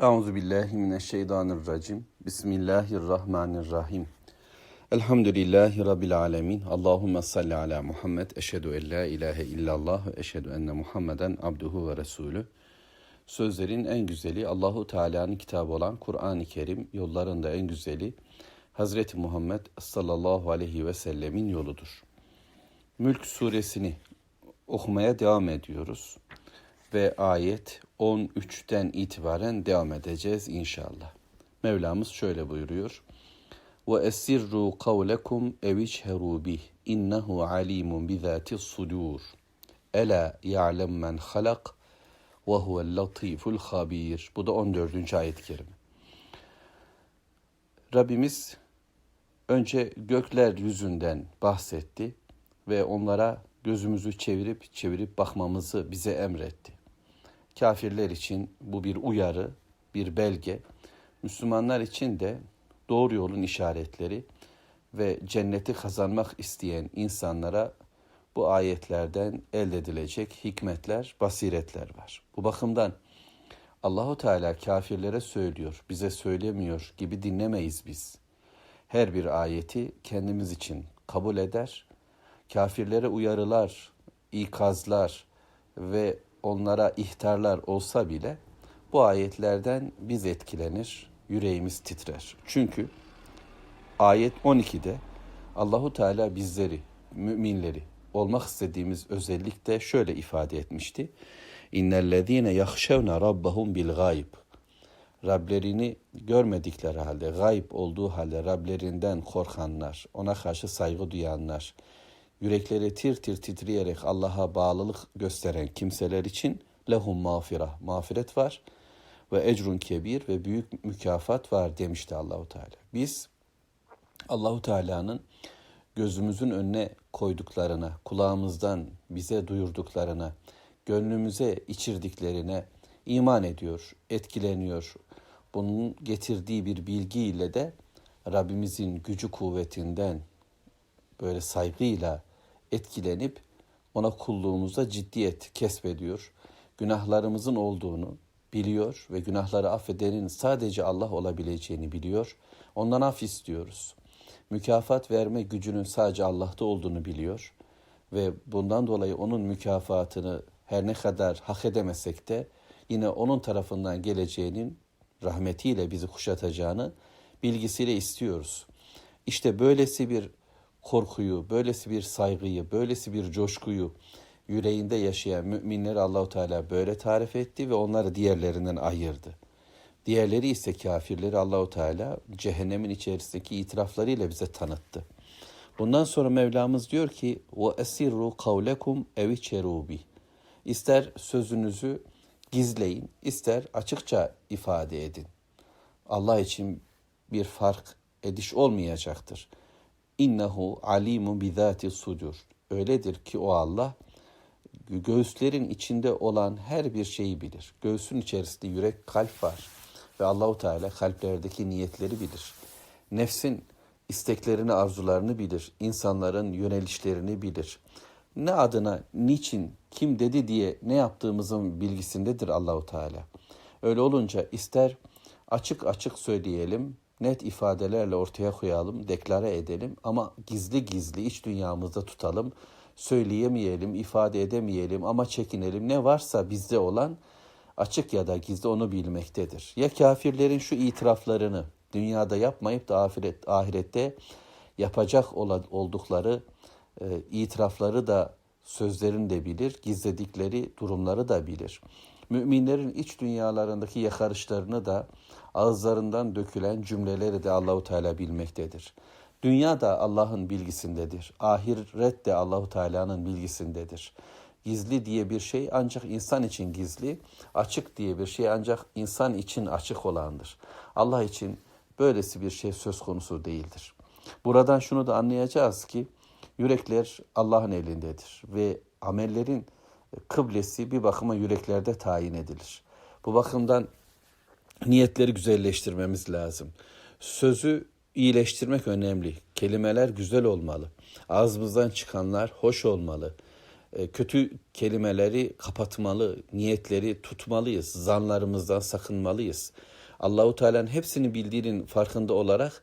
Euzu billahi mineşşeytanirracim. Bismillahirrahmanirrahim. Elhamdülillahi rabbil alamin. Allahumme salli ala Muhammed. Eşhedü en la ilahe illallah ve eşhedü enne Muhammeden abduhu ve resulü. Sözlerin en güzeli Allahu Teala'nın kitabı olan Kur'an-ı Kerim, yollarında en güzeli Hazreti Muhammed sallallahu aleyhi ve sellemin yoludur. Mülk suresini okumaya devam ediyoruz ve ayet 13'ten itibaren devam edeceğiz inşallah. Mevlamız şöyle buyuruyor. Ve esirru kavlekum evichheru bih innehu alimun bizati sudur. Ela ya'lem men halak ve huvel latiful habir. Bu da 14. ayet-i kerime. Rabbimiz önce gökler yüzünden bahsetti ve onlara gözümüzü çevirip çevirip bakmamızı bize emretti. Kafirler için bu bir uyarı, bir belge. Müslümanlar için de doğru yolun işaretleri ve cenneti kazanmak isteyen insanlara bu ayetlerden elde edilecek hikmetler, basiretler var. Bu bakımdan Allahu Teala kafirlere söylüyor, bize söylemiyor gibi dinlemeyiz biz. Her bir ayeti kendimiz için kabul eder. Kafirlere uyarılar, ikazlar ve onlara ihtarlar olsa bile bu ayetlerden biz etkilenir, yüreğimiz titrer. Çünkü ayet 12'de Allahu Teala bizleri, müminleri olmak istediğimiz özellikle şöyle ifade etmişti. İnnellezîne yahşevne rabbahum bil gayb. Rablerini görmedikleri halde, gayb olduğu halde Rablerinden korkanlar, ona karşı saygı duyanlar, yürekleri tir tir titreyerek Allah'a bağlılık gösteren kimseler için lehum mağfira, mağfiret var ve ecrun kebir ve büyük mükafat var demişti Allahu Teala. Biz Allahu Teala'nın gözümüzün önüne koyduklarına, kulağımızdan bize duyurduklarına, gönlümüze içirdiklerine iman ediyor, etkileniyor. Bunun getirdiği bir bilgiyle de Rabbimizin gücü kuvvetinden böyle saygıyla etkilenip ona kulluğumuzda ciddiyet kesbediyor. Günahlarımızın olduğunu biliyor ve günahları affedenin sadece Allah olabileceğini biliyor. Ondan af istiyoruz. Mükafat verme gücünün sadece Allah'ta olduğunu biliyor ve bundan dolayı onun mükafatını her ne kadar hak edemesek de yine onun tarafından geleceğinin rahmetiyle bizi kuşatacağını bilgisiyle istiyoruz. İşte böylesi bir korkuyu, böylesi bir saygıyı, böylesi bir coşkuyu yüreğinde yaşayan müminleri Allahu Teala böyle tarif etti ve onları diğerlerinden ayırdı. Diğerleri ise kafirleri Allahu Teala cehennemin içerisindeki itiraflarıyla bize tanıttı. Bundan sonra Mevlamız diyor ki: "Ve esirru kavlekum ev bi." İster sözünüzü gizleyin, ister açıkça ifade edin. Allah için bir fark ediş olmayacaktır. İnnehu alimun bizati sudur. Öyledir ki o Allah göğüslerin içinde olan her bir şeyi bilir. Göğsün içerisinde yürek, kalp var ve Allahu Teala kalplerdeki niyetleri bilir. Nefsin isteklerini, arzularını bilir. İnsanların yönelişlerini bilir. Ne adına, niçin, kim dedi diye ne yaptığımızın bilgisindedir Allahu Teala. Öyle olunca ister açık açık söyleyelim, net ifadelerle ortaya koyalım, deklare edelim ama gizli gizli iç dünyamızda tutalım. Söyleyemeyelim, ifade edemeyelim ama çekinelim. Ne varsa bizde olan açık ya da gizli onu bilmektedir. Ya kafirlerin şu itiraflarını dünyada yapmayıp da ahiret, ahirette yapacak oldukları e, itirafları da sözlerini de bilir, gizledikleri durumları da bilir. Müminlerin iç dünyalarındaki yakarışlarını da ağızlarından dökülen cümleleri de Allahu Teala bilmektedir. Dünya da Allah'ın bilgisindedir. Ahiret de Allahu Teala'nın bilgisindedir. Gizli diye bir şey ancak insan için gizli, açık diye bir şey ancak insan için açık olandır. Allah için böylesi bir şey söz konusu değildir. Buradan şunu da anlayacağız ki yürekler Allah'ın elindedir ve amellerin kıblesi bir bakıma yüreklerde tayin edilir. Bu bakımdan niyetleri güzelleştirmemiz lazım. Sözü iyileştirmek önemli. Kelimeler güzel olmalı. Ağzımızdan çıkanlar hoş olmalı. e, kötü kelimeleri kapatmalı, niyetleri tutmalıyız, zanlarımızdan sakınmalıyız. Allahu Teala'nın hepsini bildiğinin farkında olarak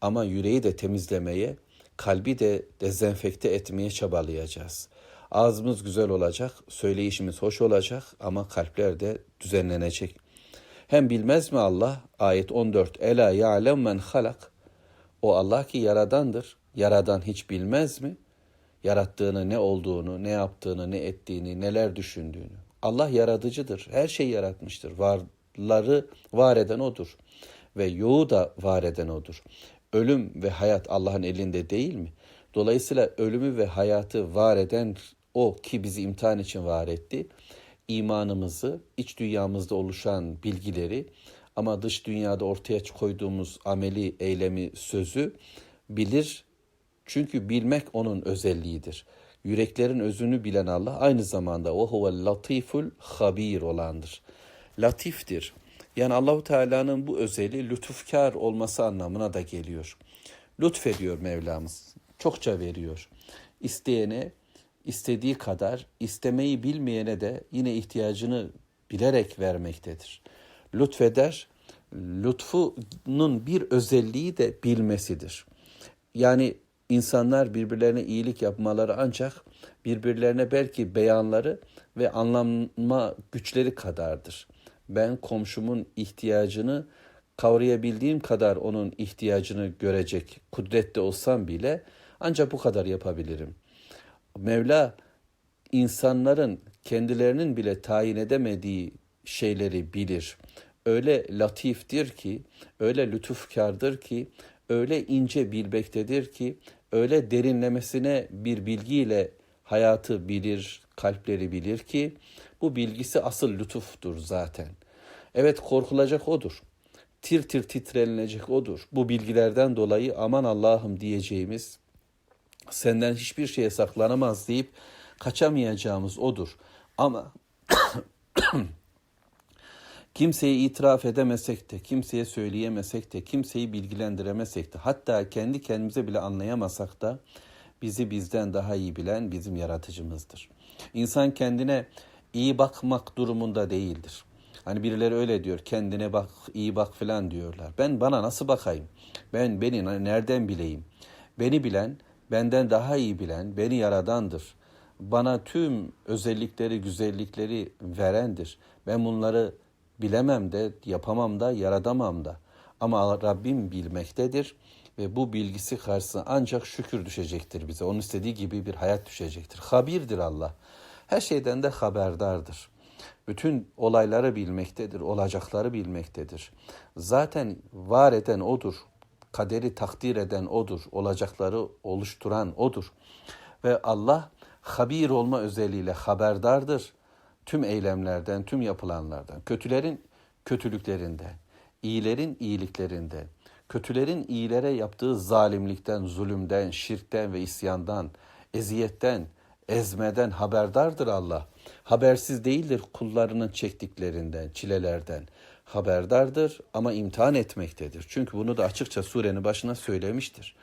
ama yüreği de temizlemeye, kalbi de dezenfekte etmeye çabalayacağız. Ağzımız güzel olacak, söyleyişimiz hoş olacak ama kalpler de düzenlenecek. Hem bilmez mi Allah? Ayet 14. Ela ya'lem men halak. O Allah ki yaradandır. Yaradan hiç bilmez mi? Yarattığını, ne olduğunu, ne yaptığını, ne ettiğini, neler düşündüğünü. Allah yaratıcıdır. Her şeyi yaratmıştır. Varları var eden odur. Ve yoğu da var eden odur. Ölüm ve hayat Allah'ın elinde değil mi? Dolayısıyla ölümü ve hayatı var eden o ki bizi imtihan için var etti. İmanımızı, iç dünyamızda oluşan bilgileri ama dış dünyada ortaya koyduğumuz ameli, eylemi, sözü bilir. Çünkü bilmek onun özelliğidir. Yüreklerin özünü bilen Allah aynı zamanda o huvel latiful habir olandır. Latiftir. Yani Allahu Teala'nın bu özelliği lütufkar olması anlamına da geliyor. Lütfediyor Mevlamız. Çokça veriyor. İsteyene istediği kadar, istemeyi bilmeyene de yine ihtiyacını bilerek vermektedir. Lütfeder, lütfunun bir özelliği de bilmesidir. Yani insanlar birbirlerine iyilik yapmaları ancak birbirlerine belki beyanları ve anlama güçleri kadardır. Ben komşumun ihtiyacını kavrayabildiğim kadar onun ihtiyacını görecek kudrette olsam bile ancak bu kadar yapabilirim. Mevla insanların kendilerinin bile tayin edemediği şeyleri bilir. Öyle latiftir ki, öyle lütufkardır ki, öyle ince bilmektedir ki, öyle derinlemesine bir bilgiyle hayatı bilir, kalpleri bilir ki bu bilgisi asıl lütuftur zaten. Evet korkulacak odur. Tir tir titrenilecek odur. Bu bilgilerden dolayı aman Allah'ım diyeceğimiz, senden hiçbir şeye saklanamaz deyip kaçamayacağımız odur. Ama kimseye itiraf edemesek de, kimseye söyleyemesek de, kimseyi bilgilendiremesek de, hatta kendi kendimize bile anlayamasak da bizi bizden daha iyi bilen bizim yaratıcımızdır. İnsan kendine iyi bakmak durumunda değildir. Hani birileri öyle diyor, kendine bak, iyi bak filan diyorlar. Ben bana nasıl bakayım? Ben beni nereden bileyim? Beni bilen, benden daha iyi bilen, beni yaradandır. Bana tüm özellikleri, güzellikleri verendir. Ben bunları bilemem de, yapamam da, yaradamam da. Ama Rabbim bilmektedir ve bu bilgisi karşısında ancak şükür düşecektir bize. Onun istediği gibi bir hayat düşecektir. Habirdir Allah. Her şeyden de haberdardır. Bütün olayları bilmektedir, olacakları bilmektedir. Zaten var eden odur. Kaderi takdir eden odur. Olacakları oluşturan odur. Ve Allah habir olma özelliğiyle haberdardır. Tüm eylemlerden, tüm yapılanlardan, kötülerin kötülüklerinden, iyilerin iyiliklerinde, kötülerin iyilere yaptığı zalimlikten, zulümden, şirkten ve isyandan, eziyetten, ezmeden haberdardır Allah. Habersiz değildir kullarının çektiklerinden, çilelerden. Haberdardır ama imtihan etmektedir. Çünkü bunu da açıkça surenin başına söylemiştir.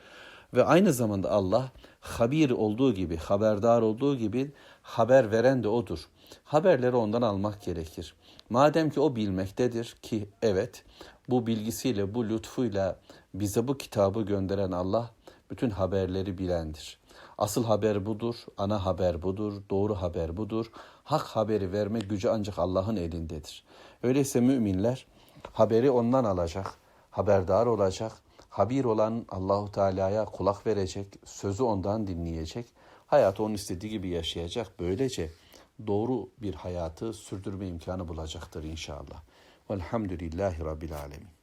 Ve aynı zamanda Allah habir olduğu gibi, haberdar olduğu gibi haber veren de odur. Haberleri ondan almak gerekir. Madem ki o bilmektedir ki evet bu bilgisiyle, bu lütfuyla bize bu kitabı gönderen Allah bütün haberleri bilendir. Asıl haber budur, ana haber budur, doğru haber budur. Hak haberi verme gücü ancak Allah'ın elindedir. Öyleyse müminler haberi ondan alacak, haberdar olacak, habir olan Allahu Teala'ya kulak verecek, sözü ondan dinleyecek, hayatı onun istediği gibi yaşayacak. Böylece doğru bir hayatı sürdürme imkanı bulacaktır inşallah. Velhamdülillahi Rabbil Alemin.